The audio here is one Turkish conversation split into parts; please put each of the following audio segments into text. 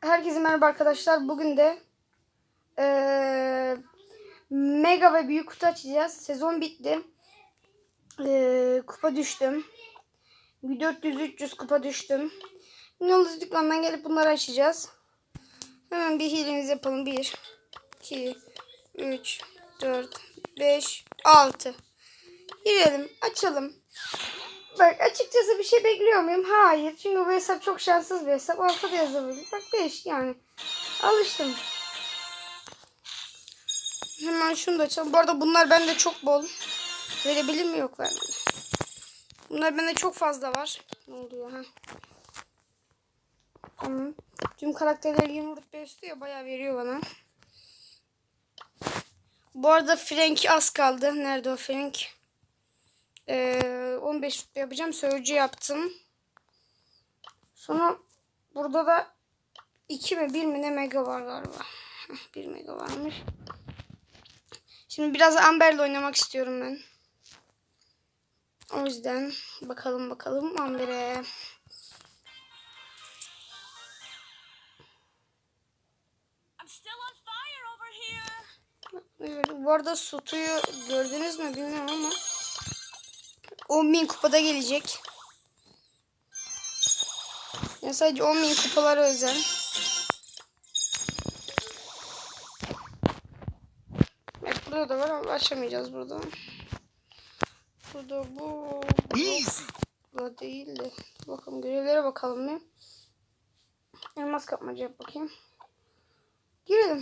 Herkese merhaba arkadaşlar. Bugün de eee, mega ve büyük kutu açacağız. Sezon bitti. Eee, kupa düştüm. 400-300 kupa düştüm. Yıldız dükkanından gelip bunları açacağız. Hemen bir hilemiz yapalım. 1, 2, 3, 4, 5, 6. Girelim. Açalım. Bak açıkçası bir şey bekliyor muyum? Hayır. Çünkü bu hesap çok şanssız bir hesap. Ortada yazabilir. Bak 5 yani. Alıştım. Hemen şunu da açalım. Bu arada bunlar bende çok bol. Verebilir mi? Yok vermedi. Bunlar bende çok fazla var. Ne oluyor ha? Tamam. Tüm karakterler 20 rütbe üstü ya bayağı veriyor bana. Bu arada Frank az kaldı. Nerede o Frank? Ee, 15 rütbe yapacağım. Sözcü yaptım. Sonra burada da 2 mi 1 mi ne mega var galiba. 1 mega varmış. Şimdi biraz Amber'le oynamak istiyorum ben. O yüzden bakalım bakalım Amber'e. Bu arada Sutu'yu gördünüz mü bilmiyorum ama 10.000 kupada gelecek. Ya sadece 10.000 kupalara özel. Evet burada da var ama açamayacağız burada. Burada bu. bu Easy. Bu değil de. Bakalım görevlere bakalım bir. Elmas kapmaca yap bakayım. Girelim.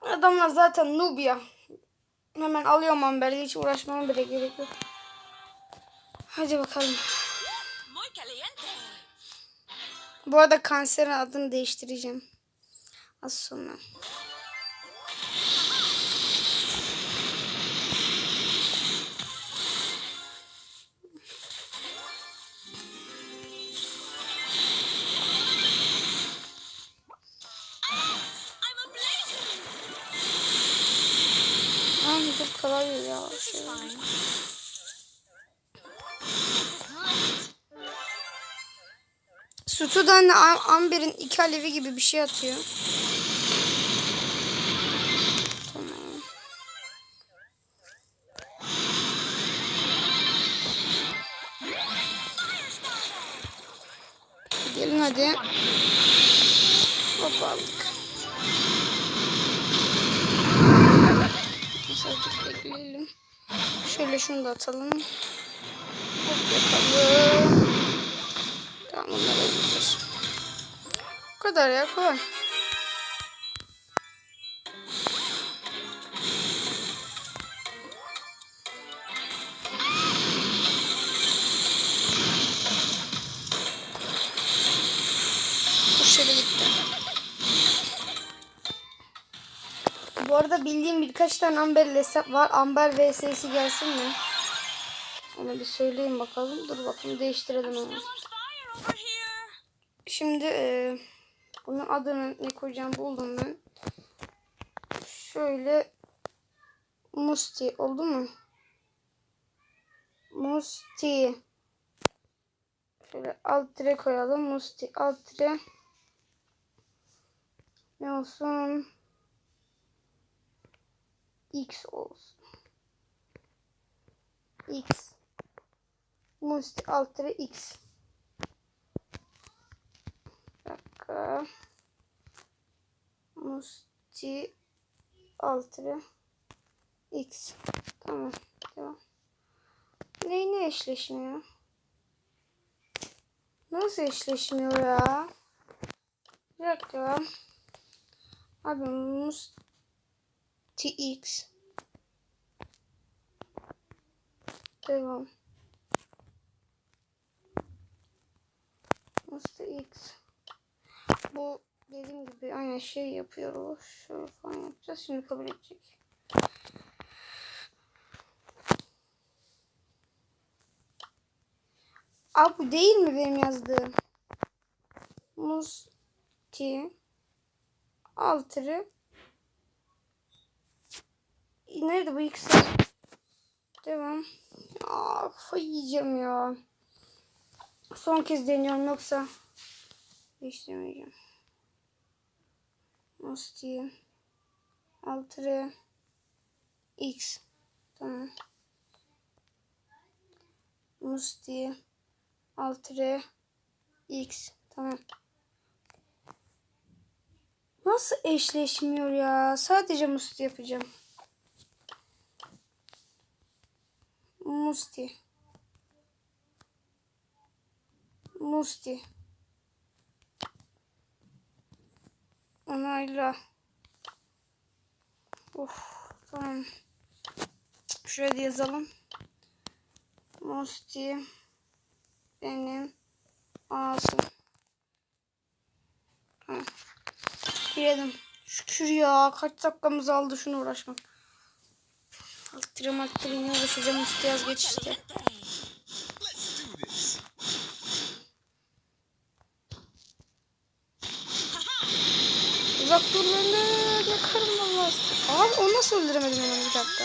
Adamlar zaten noob ya. Hemen alıyorum Amber'de hiç uğraşmama bile gerek yok. Hadi bakalım. Bu arada kanserin adını değiştireceğim. Az sonra. Kalabilir ya. Şey. lit. Sutu'dan Am- Amber'in iki alevi gibi bir şey atıyor. Şunu da atalım. Hop yapalım. Tamam bunlar öldürür. Bu kadar ya kolay. Arada bildiğim birkaç tane Amber hesap var. Amber VS'si gelsin mi? Onu bir söyleyeyim bakalım. Dur bakalım değiştirelim onu. Şimdi e, bunun adını ne koyacağım buldum ben. Şöyle Musti oldu mu? Musti. Şöyle alt tire koyalım. Musti alt tire. Ne olsun? X olsun. X. Musti alt tire X. dakika. Musti altı x. Tamam. Devam. Neyine eşleşmiyor? Nasıl eşleşmiyor ya? Bir dakika. Abi Musti x. Devam. Musti x. Bu dediğim gibi aynı şey yapıyoruz. Şöyle falan yapacağız. Şimdi kabul edecek. Abi bu değil mi benim yazdığım? Musti altırı Nerede bu ikisi? Devam. Aa, kafayı yiyeceğim ya. Son kez deniyorum yoksa Değiştirmeyeceğim. Musti. Altı X. Tamam. Musti. Altı X. Tamam. Nasıl eşleşmiyor ya? Sadece Musti yapacağım. Musti. Musti. Onayla. Of tamam. Da yazalım. Musti benim ağzım. Girelim. Şükür ya. Kaç dakikamız aldı şunu uğraşmak. Alttırım alttırım yine uğraşacağım. Musti yaz geç işte. Uzak dur benden. Yakarım valla. Abi onu nasıl öldüremedim hemen bir dakika.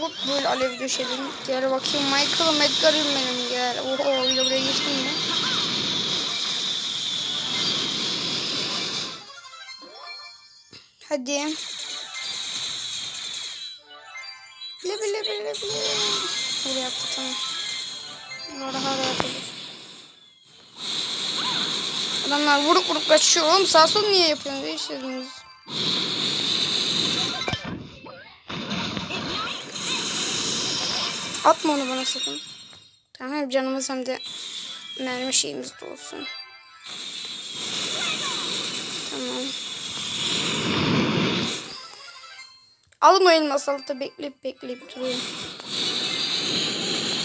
Hop böyle alev döşedim. Gel bakayım Michael'ım Edgar'ım benim gel. Oho bir de buraya geçtim mi? Hadi. Bile bile bile bile. Buraya yaptı tamam. Bunlar daha rahat olur. Adamlar vurup vurup kaçıyor. Oğlum sağ sol niye yapıyorsunuz? Değiştirdiniz. Atma onu bana sakın. Tamam canımız hem de mermi şeyimiz de olsun. Almayın masalıkta bekleyip bekleyip duruyorum.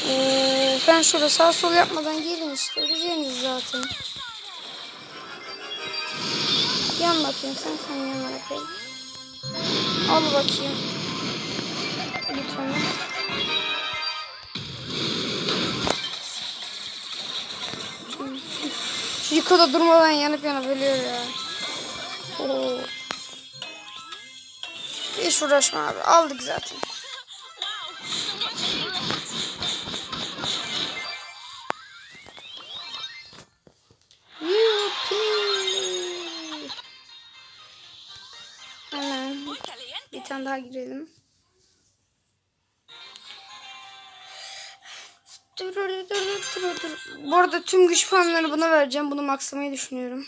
Ee, ben şurada sağ sol yapmadan gelin işte. Öleceğiniz zaten. Yan bakayım sen sen yana bakayım. Al bakayım. Lütfen. Şu Yukarıda durmadan yanıp yanıp ölüyor ya. Oo. Hiç uğraşma abi. Aldık zaten. Hemen bir tane daha girelim. Dur, dur, dur, dur, dur. Bu arada tüm güç puanlarını buna vereceğim. Bunu maksamayı düşünüyorum.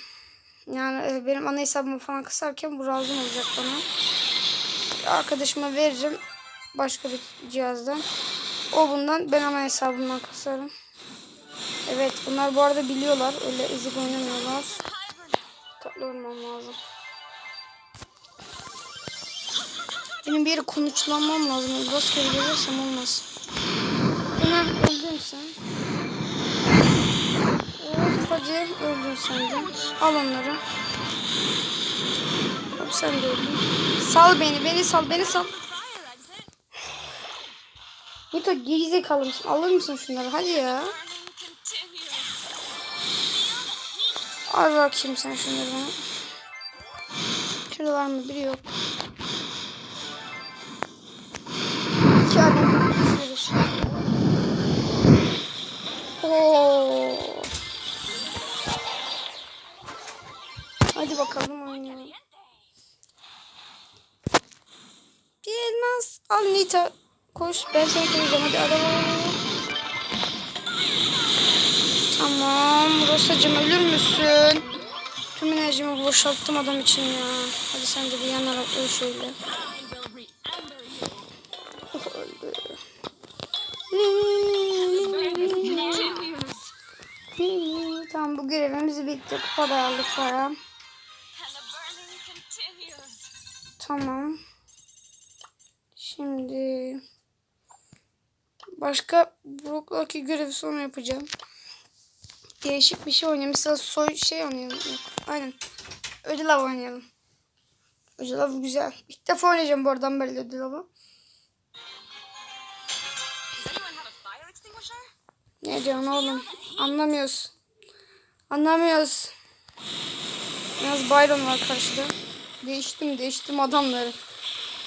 Yani e, benim ana hesabımı falan kısarken bu lazım olacak bana. Arkadaşıma veririm. Başka bir cihazdan. O bundan ben ana hesabımdan kasarım. Evet bunlar bu arada biliyorlar. Öyle ezik oynamıyorlar. Dikkatli olmam lazım. Benim bir yere konuşlanmam lazım. Rastgele gelirsem olmaz. Hemen öldün sen. Evet hadi öldün sen de. Al onları. Hop sen de öldün. Sal beni, beni sal, beni sal. Nito gerizekalı mısın? Alır mısın şunları? Hadi ya. Al bakayım sen şunları bana. Şurada var mı? Biri yok. İki adam. Oo. Hadi bakalım oynayalım. Elmas. Al Nita. Koş. Ben seni koyacağım. Hadi araba. Tamam. Rosacığım ölür müsün? Tüm enerjimi boşalttım adam için ya. Hadi sen de bir yanarak öl şöyle. Oh. Tamam bu görevimiz bitti. Kupa da aldık para. Tamam. Şimdi başka Brock'daki görevi sonra yapacağım. Değişik bir şey oynayalım. Mesela soy şey oynayalım. Aynen. Ödül avı oynayalım. Ödül avı güzel. İlk defa oynayacağım bu aradan böyle ödül avı. Ne diyorsun oğlum? Anlamıyoruz. Anlamıyoruz. Biraz Byron var karşıda. Değiştim değiştim adamları.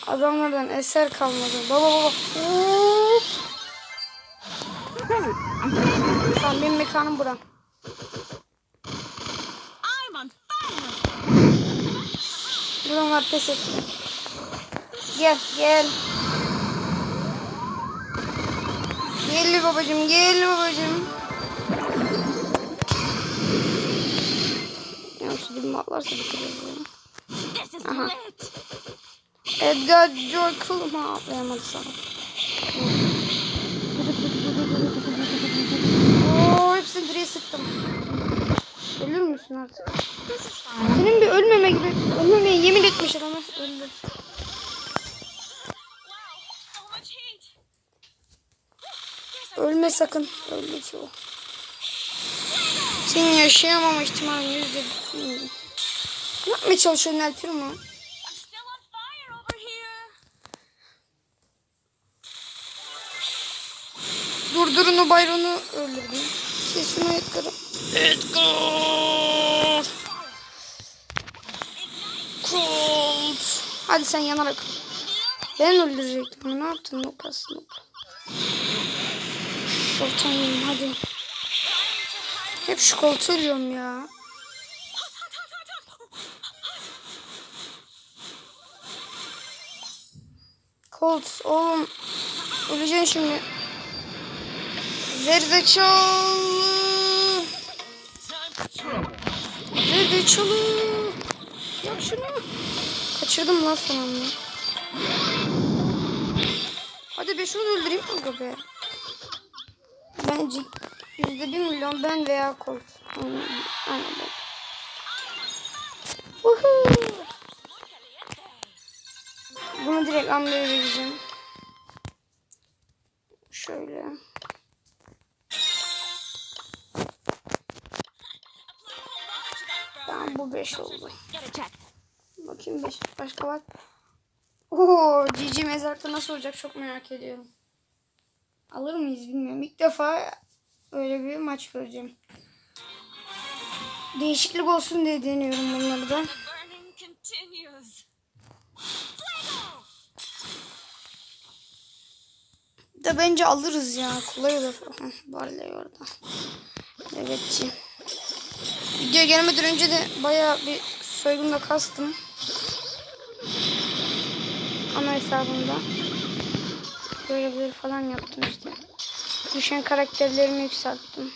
Adamlardan eser kalmadı. Baba baba. Tamam benim mekanım. Buram var pes et. Gel gel. Gel babacım gel babacım. Ya şu dilimi atlarsa bitiririz ya. Edgar Joy Kulma atlayamadı sana. Oo hepsini direğe sıktım. Ölür müsün artık? Senin bir ölmeme gibi ölmemeye yemin etmiş ama öldü. Ölme sakın. Öldü o. Senin yaşayamama ihtimalin yüzde. Ne yapmaya çalışıyorsun El Primo? Durdurun o bayronu öldürdüm. Kesin Edgar'ı. Edgar! Cold. Hadi sen yanarak. Ben öldürecektim onu. Ne yaptın Noob aslında? Sultan yedim hadi. Hep şu koltuğu ölüyorum ya. Colt oğlum. Öleceksin şimdi. Zerdeçalı. Zerdeçalı. Yap şunu. Kaçırdım lan son anda. Hadi be şunu da öldüreyim kanka be. Bence yüzde bir milyon ben veya Colt. Aynen, ben. Woohoo. Bunu direkt Amber'e vereceğim. Şöyle. Bu 5 oldu. Bakayım 5 başka var. Oo, GG mezarlıkta nasıl olacak çok merak ediyorum. Alır mıyız bilmiyorum. İlk defa öyle bir maç göreceğim. Değişiklik olsun diye deniyorum bunları da. Da bence alırız ya. Kolay olur. Barley orada. Evetçi. Video gelmeden önce de baya bir soygunla kastım. Ana hesabımda. Görevleri falan yaptım işte. Düşen karakterlerimi yükselttim.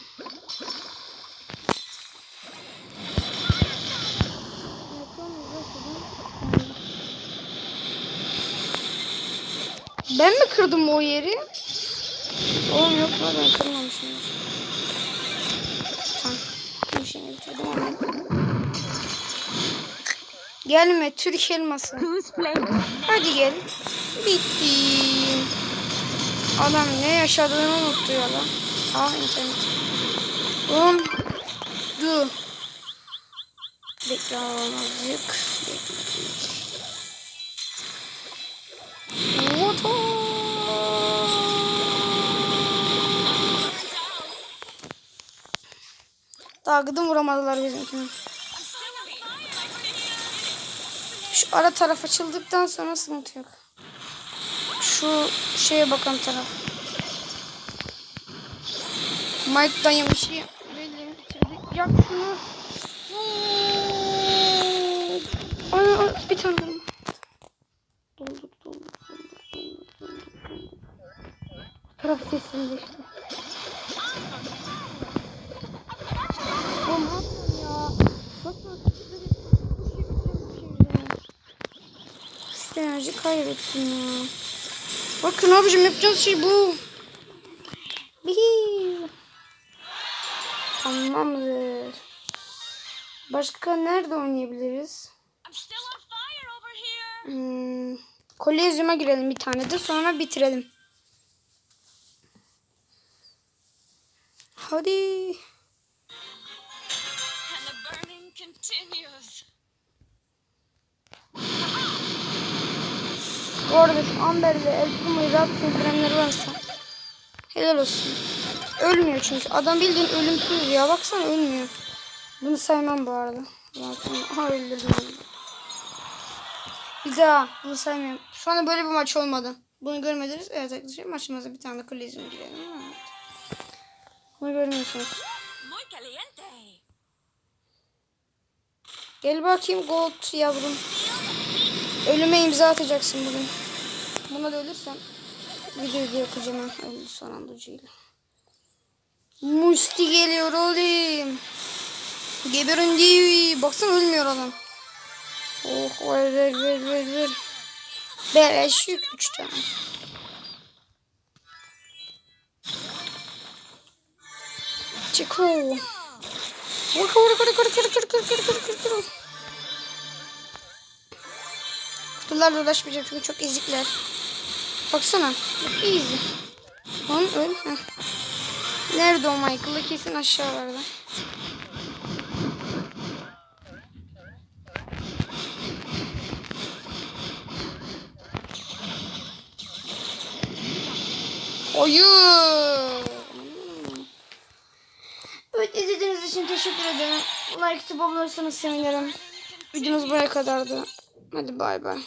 Ben mi kırdım o yeri? Oğlum yok lan ben kırmamışım. Gelme Türk elması. Hadi gel. Bitti. Adam ne yaşadığını unuttu ya lan. Ah internet. Oğlum. Dur. Bekle azıcık. Bekle. Daha gıdım vuramadılar bizimkini. Şu ara taraf açıldıktan sonra sıkıntı yok. Şu şeye bakan taraf. Mike dayım işi belli bitirdik. Yap şunu. Ay, ay, bir tane daha. Dolduk dolduk dolduk dolduk dolduk. Taraf sesinde işte. Yapıyorsun ya? Bakma. Enerji kaybettim ya. Bakın abicim yapacağız şey bu. Bihi. Tamamdır. Başka nerede oynayabiliriz? Hmm, Kolezyum'a girelim bir tane de sonra bitirelim. Hadi. Bu arada şu Amber ve El Primo'yu rahat öldürenler varsa helal olsun. Ölmüyor çünkü. Adam bildiğin ölümsüz ya. Baksana ölmüyor. Bunu saymam bu arada. Ha öldürdüm. Bir daha bunu saymıyorum. Şu anda böyle bir maç olmadı. Bunu görmediniz. Evet arkadaşlar maçımıza bir tane de kolezyum girelim. Evet. Bunu görmüyorsunuz. Gel bakayım Gold yavrum. Ölüme imza atacaksın bugün. Buna da ölürsen videoyu yapacağım ölü son anducuyla. Musti geliyor oğlum. Geberin diye. Baksana ölmüyor adam. Oh ver ver ver ver ver. Beleş yük 3 tane. Çıkı. Vur vur vur vur vur vur vur vur vur vur vur. Kutularla uğraşmayacağım çünkü çok ezikler. Baksana. Bak easy. Lan öl. Nerede o Michael'ı? Kesin aşağılarda. Hayır. Evet izlediğiniz için teşekkür ederim. Like abone olursanız sevinirim. Videomuz buraya kadardı. Hadi bay bay.